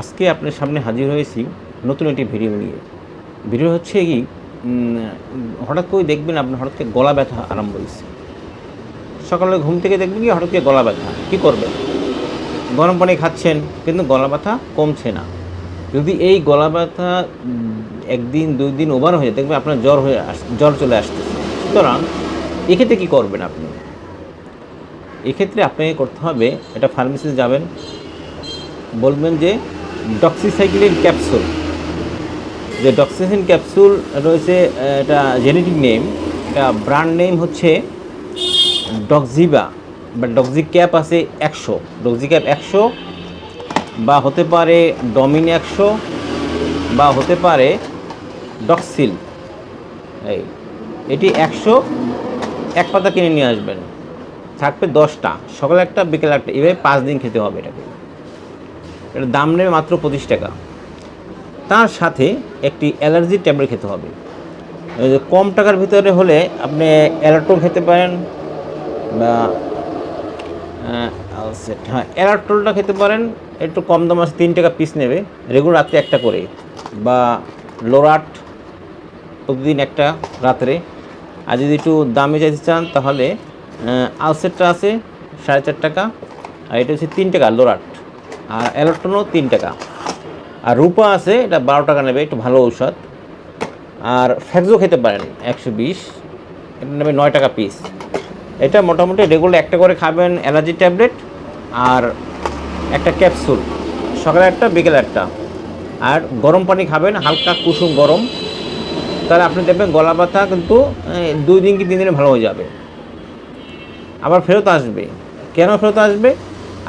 আজকে আপনার সামনে হাজির হয়েছি নতুন একটি ভিডিও নিয়ে। ভিডিও হচ্ছে কি হঠাৎ করে দেখবেন আপনার হঠাৎ করে গলা ব্যথা আরম্ভ হয়েছে। সকালে ঘুম থেকে দেখবেন কি, হঠাৎ করে গলা ব্যথা। কী করবেন? গরম পানি খাচ্ছেন, কিন্তু গলা ব্যথা কমছে না। যদি এই গলা ব্যথা একদিন, দুই দিন ওভার হয়ে দেখবেন আপনার জ্বর হয়ে আস, জ্বর চলে আসতেছে। সুতরাং এক্ষেত্রে কী করবেন আপনি? এক্ষেত্রে আপনাকে করতে হবে, এটা ফার্মেসিতে যাবেন, বলবেন যে ডক্সিসাইক্লিন ক্যাপসুল যে ডক্সিসাইন ক্যাপসুল রয়েছে, এটা জেনেটিক নেম এটা ব্র্যান্ড নেম হচ্ছে ডক্সিবা বা ডক্সি ক্যাপ আছে একশো। ডক্সি ক্যাপ একশো বা হতে পারে ডমিন একশো বা হতে পারে ডক্সিল এই, এটি একশো, এক পাতা কিনে নিয়ে আসবেন। থাকবে দশটা। সকালে একটা, বিকেল একটা। এভাবে পাঁচ দিন খেতে হবে এটাকে। এটার দাম নেবে মাত্র পঁচিশ টাকা। তার সাথে একটি অ্যালার্জির ট্যাবলেট খেতে হবে। কম টাকার ভিতরে হলে আপনি অ্যালাট্রল খেতে পারেন বা হ্যাঁ অ্যালাট্রলটা খেতে পারেন। একটু কম দাম আছে, তিন টাকা পিস নেবে। রেগুলার রাত্রে একটা করে। বা লোরাট প্রতিদিন একটা রাত্রে। আর যদি একটু দামে চাইতে চান, তাহলে আলসেটটা আছে সাড়ে চার টাকা। আর এটা হচ্ছে তিন টাকা, লোরাট। আর অ্যালোটনও তিন টাকা। আর রূপা আছে, এটা বারো টাকা নেবে, একটু ভালো ঔষধ। আর ফ্যাক্সও খেতে পারেন, একশো বিশ। এটা নেবে নয় টাকা পিস এটা মোটামুটি রেগুলার একটা করে খাবেন অ্যালার্জি ট্যাবলেট আর একটা ক্যাপসুল। সকালে একটা বিকেলে একটা আর গরম পানি খাবেন, হালকা কুসুম গরম। তাহলে আপনি দেখবেন গলা ব্যথা কিন্তু দুই দিন কি তিন দিনে ভালো হয়ে যাবে। আবার ফেরত আসবে। কেন ফেরত আসবে?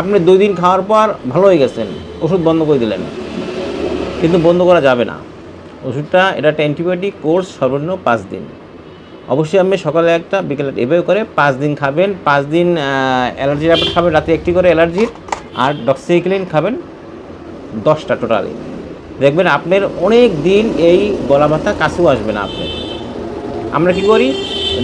আপনি দুই দিন খাওয়ার পর ভালো হয়ে গেছেন, ওষুধ বন্ধ করে দিলেন। কিন্তু বন্ধ করা যাবে না। ওষুধটা, এটা একটা অ্যান্টিবায়োটিক কোর্স সর্বনিম্ন পাঁচ দিন। অবশ্যই আপনি সকালে একটা, বিকেলে এভাবে করে পাঁচ দিন খাবেন। পাঁচ দিন অ্যালার্জি ট্যাবলেট খাবেন, রাতে একটি করে অ্যালার্জির আর ডক্সিক্লিন খাবেন দশটা টোটালি দেখবেন আপনার অনেক দিন এই গলা ব্যথা কাছেও আসবে না আপনার। আমরা কি করি?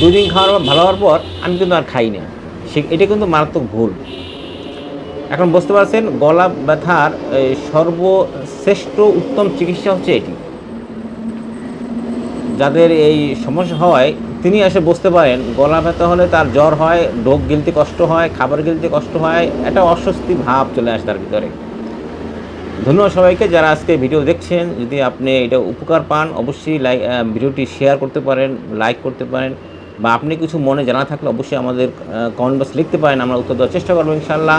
দুদিন খাওয়ার ভালো হওয়ার পর, আমি কিন্তু আর খাই না। সে, এটা কিন্তু মারাত্মক ভুল। এখন বুঝতে পারছেন, গলা ব্যথার সর্বশ্রেষ্ঠ উত্তম চিকিৎসা হচ্ছে এটি। যাদের এই সমস্যা হয়, তিনি এসে বুঝতে পারেন, গলা ব্যথা হলে তার জ্বর হয়, ঢোক গিলতে কষ্ট হয়, খাবার গিলতে কষ্ট হয়, একটা অস্বস্তি ভাব চলে আসে তার ভিতরে। ধন্যবাদ সবাইকে যারা আজকে ভিডিও দেখছেন। যদি আপনি এটা উপকার পান, অবশ্যই লাইক ভিডিওটি শেয়ার করতে পারেন লাইক করতে পারেন, বা আপনি কিছু মনে জানা থাকলে অবশ্যই আমাদের কমেন্ট বক্স লিখতে পারেন, আমরা উত্তর দেওয়ার চেষ্টা করব ইনশাল্লাহ